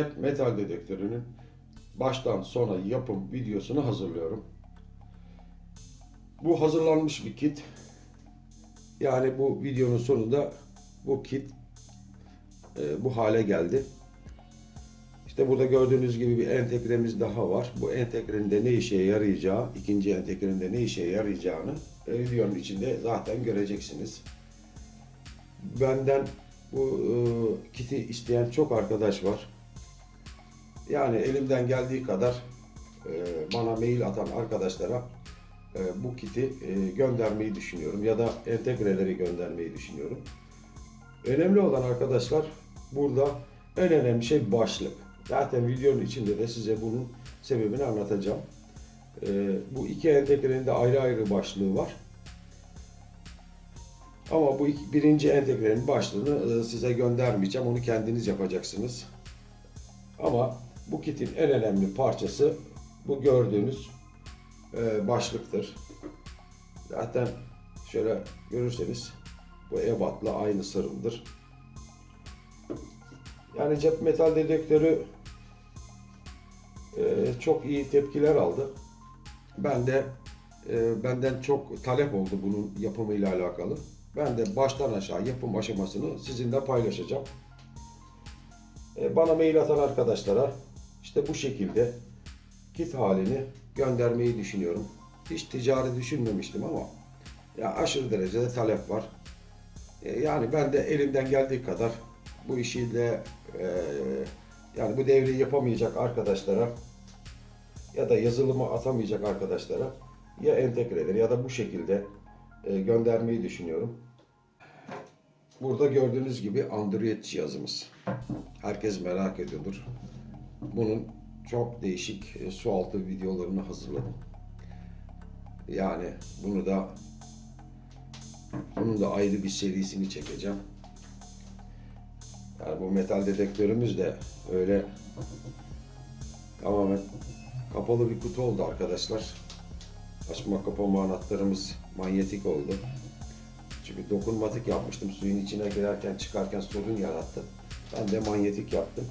cep metal dedektörünün baştan sona yapım videosunu hazırlıyorum. Bu hazırlanmış bir kit. Yani bu videonun sonunda bu kit e, bu hale geldi. İşte burada gördüğünüz gibi bir entegremiz daha var. Bu entegrenin de ne işe yarayacağı, ikinci entegrenin de ne işe yarayacağını e, videonun içinde zaten göreceksiniz. Benden bu e, kiti isteyen çok arkadaş var. Yani elimden geldiği kadar e, bana mail atan arkadaşlara e, bu kiti e, göndermeyi düşünüyorum ya da entegreleri göndermeyi düşünüyorum. Önemli olan arkadaşlar burada en önemli şey başlık. Zaten videonun içinde de size bunun sebebini anlatacağım. E, bu iki entegrenin de ayrı ayrı başlığı var. Ama bu iki, birinci entegrenin başlığını e, size göndermeyeceğim. Onu kendiniz yapacaksınız. Ama bu kitin en önemli parçası bu gördüğünüz e, başlıktır. Zaten şöyle görürseniz bu ebatla aynı sırımdır. Yani cep metal dedektörü e, çok iyi tepkiler aldı. Ben de e, benden çok talep oldu bunun yapımıyla alakalı. Ben de baştan aşağı yapım aşamasını sizinle paylaşacağım. Bana mail atan arkadaşlara işte bu şekilde kit halini göndermeyi düşünüyorum. Hiç ticari düşünmemiştim ama ya aşırı derecede talep var. E, yani ben de elimden geldiği kadar bu işiyle e, yani bu devreyi yapamayacak arkadaşlara ya da yazılımı atamayacak arkadaşlara ya entegreleri ya da bu şekilde e, göndermeyi düşünüyorum. Burada gördüğünüz gibi Android cihazımız. Herkes merak ediyordur. Bunun çok değişik e, su altı videolarını hazırladım. Yani bunu da bunun da ayrı bir serisini çekeceğim. Yani bu metal dedektörümüz de öyle tamamen kapalı bir kutu oldu arkadaşlar. Açma kapama anahtarımız manyetik oldu. Çünkü dokunmatik yapmıştım. Suyun içine girerken çıkarken sorun yarattı. Ben de manyetik yaptım.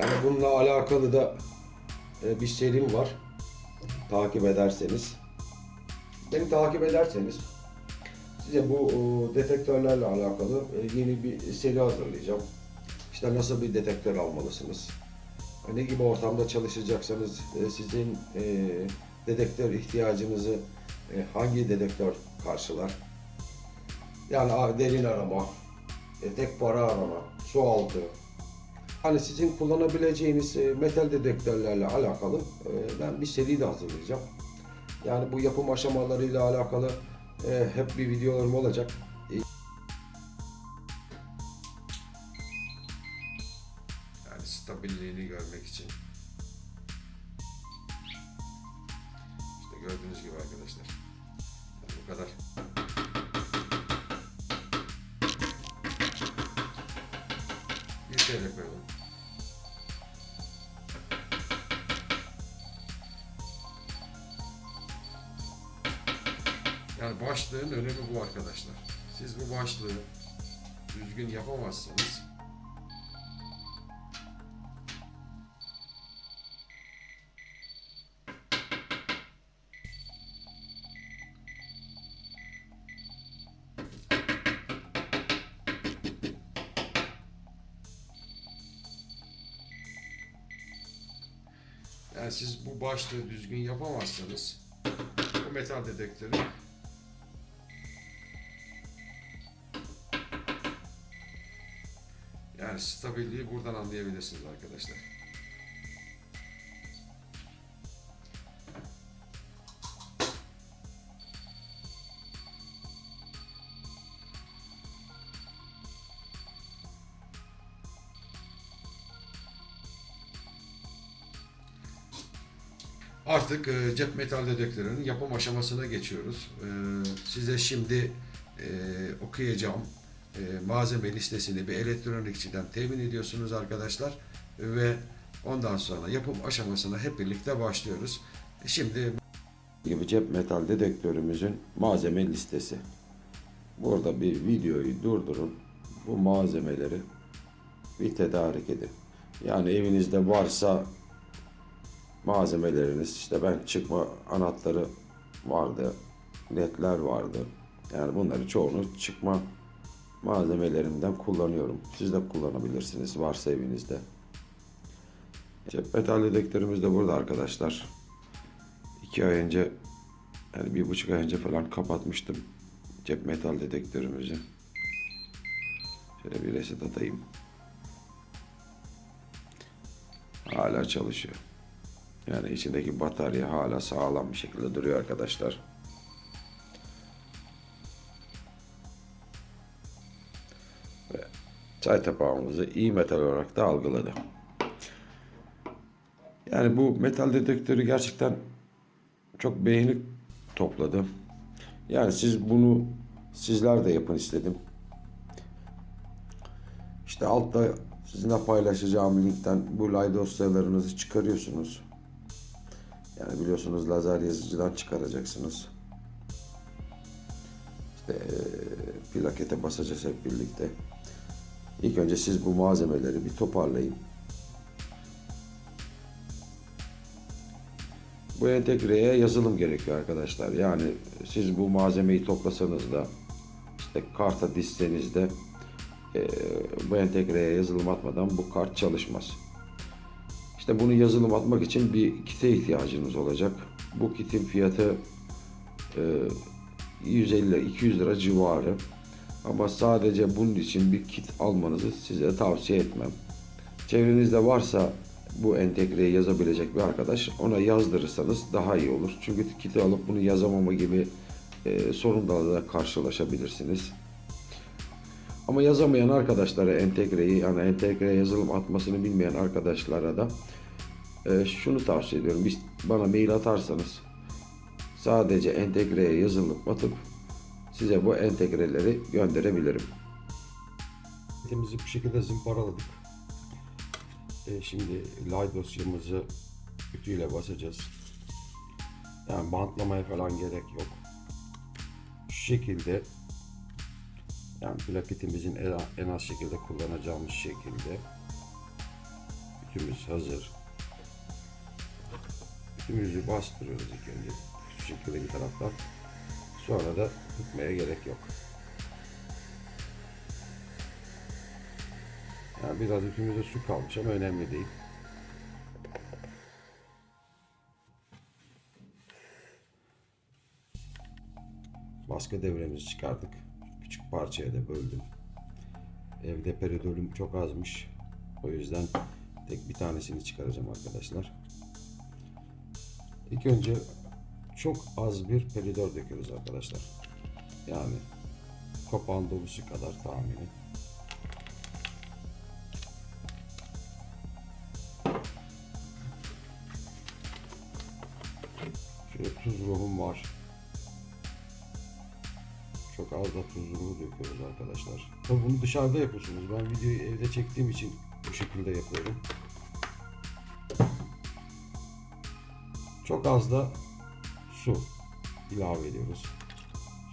Yani bununla alakalı da e, bir serim var. Takip ederseniz. Beni takip ederseniz size bu detektörlerle alakalı e, yeni bir seri hazırlayacağım. İşte nasıl bir detektör almalısınız? Ne gibi ortamda çalışacaksanız e, sizin dedektör ihtiyacınızı hangi dedektör karşılar? Yani derin arama, tek para arama, su altı. Hani sizin kullanabileceğiniz e, metal dedektörlerle alakalı e, ben bir seri de hazırlayacağım. Yani bu yapım aşamalarıyla alakalı e, hep bir videolarım olacak. Yani stabilliğini görmek için. İşte gördüğünüz gibi arkadaşlar. Yani bu kadar. Bir TL koyalım. Başlığın önemi bu arkadaşlar. Siz bu başlığı düzgün yapamazsanız Yani siz bu başlığı düzgün yapamazsanız bu metal dedektörü yani stabilliği buradan anlayabilirsiniz arkadaşlar. Artık e, cep metal dedektörünün yapım aşamasına geçiyoruz. E, size şimdi e, okuyacağım e, malzeme listesini bir elektronikçiden temin ediyorsunuz arkadaşlar ve ondan sonra yapım aşamasına hep birlikte başlıyoruz. Şimdi gibi cep metal dedektörümüzün malzeme listesi. Burada bir videoyu durdurun. Bu malzemeleri bir tedarik edin. Yani evinizde varsa malzemeleriniz işte ben çıkma anahtarı vardı. ledler vardı. Yani bunları çoğunu çıkma malzemelerimden kullanıyorum. Siz de kullanabilirsiniz varsa evinizde. Cep metal dedektörümüz de burada arkadaşlar. İki ay önce yani bir buçuk ay önce falan kapatmıştım cep metal dedektörümüzü. Şöyle bir reset atayım. Hala çalışıyor. Yani içindeki batarya hala sağlam bir şekilde duruyor arkadaşlar. Çay tapağımızı iyi metal olarak da algıladı. Yani bu metal dedektörü gerçekten çok beğeni topladı. Yani siz bunu sizler de yapın istedim. İşte altta sizinle paylaşacağım linkten bu lay dosyalarınızı çıkarıyorsunuz. Yani biliyorsunuz lazer yazıcıdan çıkaracaksınız. İşte plakete basacağız hep birlikte. İlk önce siz bu malzemeleri bir toparlayın. Bu entegreye yazılım gerekiyor arkadaşlar. Yani siz bu malzemeyi toplasanız da işte karta dizseniz de eee, bu entegreye yazılım atmadan bu kart çalışmaz. İşte bunu yazılım atmak için bir kite ihtiyacınız olacak. Bu kitin fiyatı eee, 150 lira, 200 lira civarı. Ama sadece bunun için bir kit almanızı size tavsiye etmem. Çevrenizde varsa bu entegreyi yazabilecek bir arkadaş ona yazdırırsanız daha iyi olur. Çünkü kiti alıp bunu yazamama gibi e, sorunlarla karşılaşabilirsiniz. Ama yazamayan arkadaşlara entegreyi yani entegre yazılım atmasını bilmeyen arkadaşlara da e, şunu tavsiye ediyorum. Biz, bana mail atarsanız sadece entegreye yazılım atıp size bu entegreleri gönderebilirim. Temizi bu şekilde zımparaladık. E, şimdi lay dosyamızı ütüyle basacağız. Yani bantlamaya falan gerek yok. Şu şekilde yani plaketimizin en az şekilde kullanacağımız şekilde ütümüz hazır. Ütümüzü bastırıyoruz ilk önce. Şu şekilde bir taraftan. Sonra da tutmaya gerek yok. Yani biraz ütümüzde su kalmış ama önemli değil. Baskı devremizi çıkardık. Küçük parçaya da böldüm. Evde peridolüm çok azmış. O yüzden tek bir tanesini çıkaracağım arkadaşlar. İlk önce çok az bir peridor döküyoruz arkadaşlar. Yani kopağın dolusu kadar tahmini. Şöyle tuz ruhum var. Çok az da tuz ruhu döküyoruz arkadaşlar. Tabii bunu dışarıda yapıyorsunuz. Ben videoyu evde çektiğim için bu şekilde yapıyorum. Çok az da su ilave ediyoruz.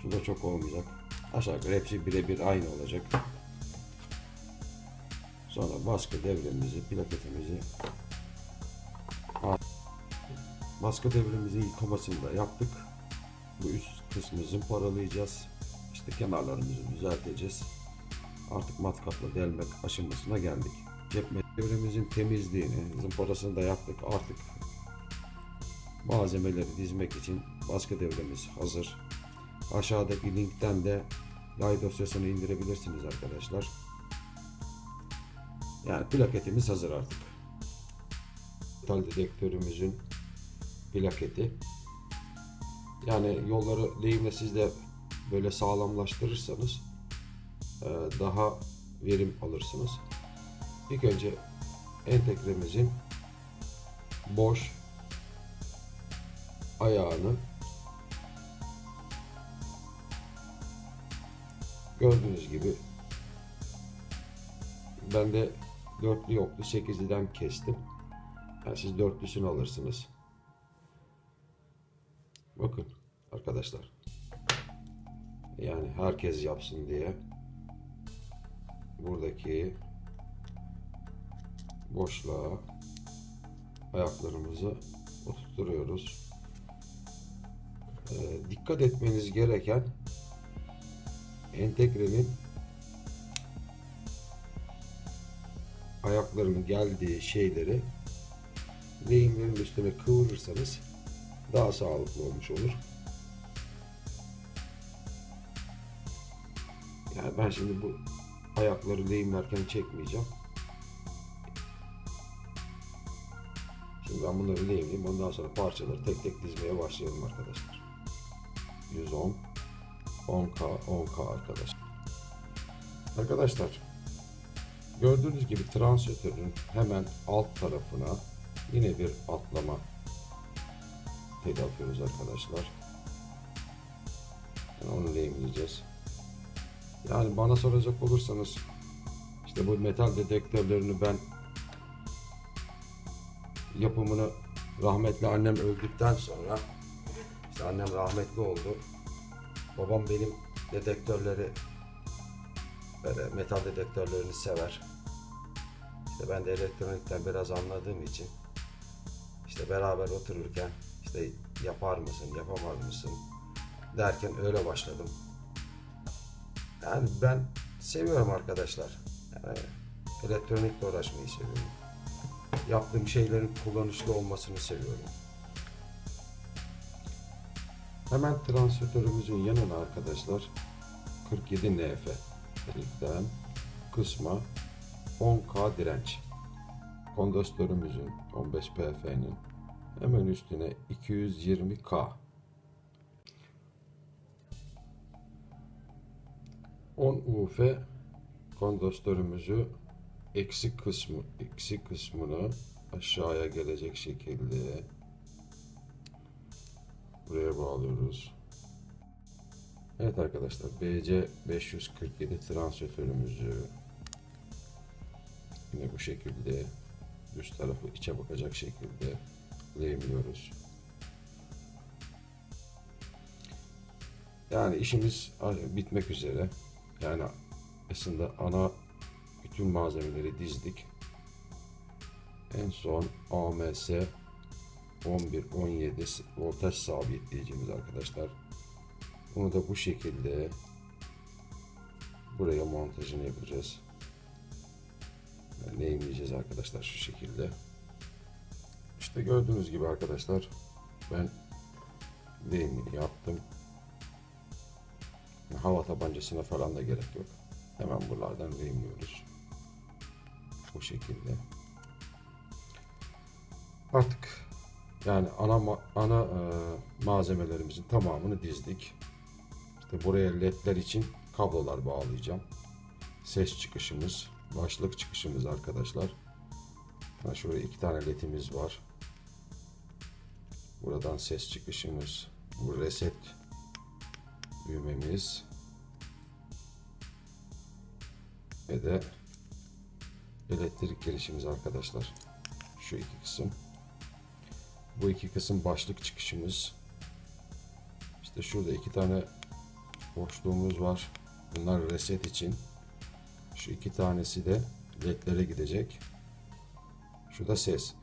Su da çok olmayacak. Aşağı yukarı hepsi birebir aynı olacak. Sonra baskı devremizi, plaketimizi Baskı devremizin yıkamasını da yaptık. Bu üst kısmı zımparalayacağız. İşte kenarlarımızı düzelteceğiz. Artık matkapla delmek aşamasına geldik. Cep devremizin temizliğini, zımparasını da yaptık. Artık malzemeleri dizmek için baskı devremiz hazır. Aşağıdaki linkten de lay dosyasını indirebilirsiniz arkadaşlar. Yani plaketimiz hazır artık. Metal dedektörümüzün plaketi. Yani yolları lehimle siz de böyle sağlamlaştırırsanız e, daha verim alırsınız. İlk önce entegremizin boş ayağını gördüğünüz gibi ben de dörtlü yoktu 8'liden kestim. Yani siz dörtlüsünü alırsınız. Bakın arkadaşlar. Yani herkes yapsın diye buradaki boşluğa ayaklarımızı oturtuyoruz. Ee, dikkat etmeniz gereken entegrenin ayaklarının geldiği şeyleri lehimlerin üstüne kıvırırsanız daha sağlıklı olmuş olur. Yani ben şimdi bu ayakları lehimlerken çekmeyeceğim. Şimdi ben bunları lehimleyeyim. Ondan sonra parçaları tek tek dizmeye başlayalım arkadaşlar. 110 10K 10K arkadaşlar. Arkadaşlar gördüğünüz gibi transistörün hemen alt tarafına yine bir atlama teli atıyoruz arkadaşlar. Yani onu lehimleyeceğiz. Yani bana soracak olursanız işte bu metal dedektörlerini ben yapımını rahmetli annem öldükten sonra işte annem rahmetli oldu. Babam benim dedektörleri böyle metal dedektörlerini sever. İşte ben de elektronikten biraz anladığım için işte beraber otururken işte yapar mısın, yapamaz mısın derken öyle başladım. Yani ben seviyorum arkadaşlar. Yani elektronikle uğraşmayı seviyorum. Yaptığım şeylerin kullanışlı olmasını seviyorum. Hemen transistörümüzün yanına arkadaşlar 47 NF delikten kısma 10K direnç. Kondansatörümüzün 15 PF'nin hemen üstüne 220K 10 UF kondansatörümüzü eksi kısmı eksi kısmını aşağıya gelecek şekilde buraya bağlıyoruz. Evet arkadaşlar BC 547 transistörümüzü yine bu şekilde üst tarafı içe bakacak şekilde lehimliyoruz. Yani işimiz bitmek üzere. Yani aslında ana bütün malzemeleri dizdik. En son AMS 11-17 voltaj sabitleyicimiz arkadaşlar. Bunu da bu şekilde buraya montajını yapacağız. Yani neyimleyeceğiz arkadaşlar şu şekilde. İşte gördüğünüz gibi arkadaşlar ben lehimini yaptım. Hava tabancasına falan da gerek yok. Hemen buralardan lehimliyoruz. Bu şekilde. Artık yani ana ana e, malzemelerimizin tamamını dizdik. İşte buraya ledler için kablolar bağlayacağım. Ses çıkışımız, başlık çıkışımız arkadaşlar. Ha, şurada iki tane ledimiz var. Buradan ses çıkışımız, bu reset düğmemiz ve de elektrik girişimiz arkadaşlar. Şu iki kısım. Bu iki kısım başlık çıkışımız. İşte şurada iki tane boşluğumuz var. Bunlar reset için. Şu iki tanesi de ledlere gidecek. Şu da ses.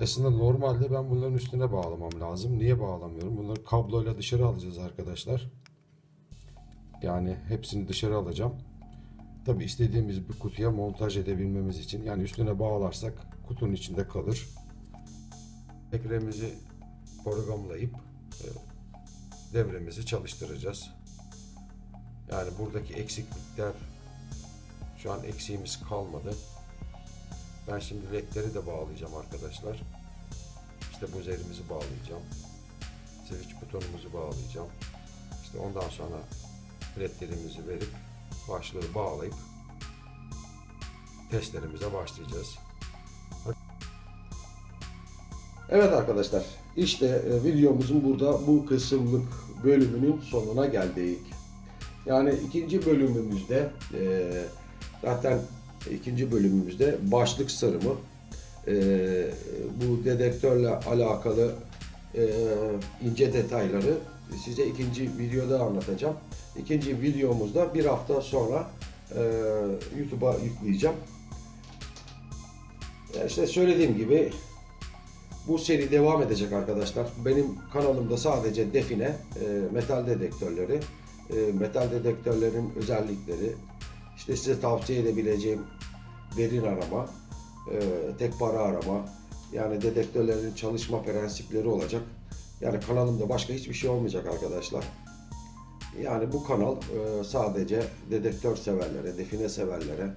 Aslında normalde ben bunların üstüne bağlamam lazım. Niye bağlamıyorum? Bunları kabloyla dışarı alacağız arkadaşlar. Yani hepsini dışarı alacağım. Tabi istediğimiz bir kutuya montaj edebilmemiz için yani üstüne bağlarsak kutunun içinde kalır. Ekremizi programlayıp e, devremizi çalıştıracağız. Yani buradaki eksiklikler şu an eksiğimiz kalmadı. Ben şimdi ledleri de bağlayacağım arkadaşlar. İşte buzerimizi bağlayacağım. Switch butonumuzu bağlayacağım. İşte ondan sonra ledlerimizi verip başlığı bağlayıp testlerimize başlayacağız. Evet arkadaşlar, işte e, videomuzun burada bu kısımlık bölümünün sonuna geldik. Yani ikinci bölümümüzde e, zaten ikinci bölümümüzde başlık sarımı e, bu dedektörle alakalı ince detayları size ikinci videoda anlatacağım. İkinci videomuzda bir hafta sonra YouTube'a yükleyeceğim. İşte söylediğim gibi bu seri devam edecek arkadaşlar. Benim kanalımda sadece define, e, metal dedektörleri, e, metal dedektörlerin özellikleri, işte size tavsiye edebileceğim derin arama, e, tek para arama, yani dedektörlerin çalışma prensipleri olacak. Yani kanalımda başka hiçbir şey olmayacak arkadaşlar. Yani bu kanal e, sadece dedektör severlere, define severlere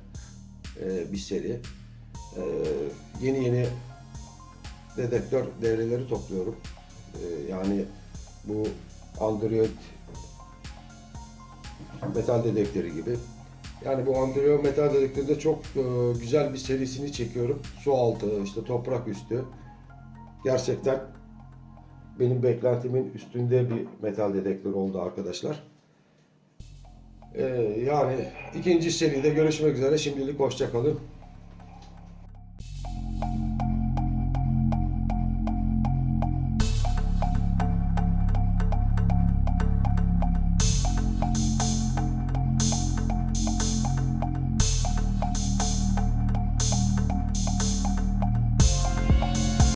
e, bir seri. E, yeni yeni dedektör devreleri topluyorum. E, yani bu Android metal dedektörü gibi. Yani bu Android metal dedektörde çok e, güzel bir serisini çekiyorum. Su altı, işte toprak üstü. Gerçekten benim beklentimin üstünde bir metal dedektör oldu arkadaşlar. E, yani ikinci seride görüşmek üzere. Şimdilik hoşçakalın.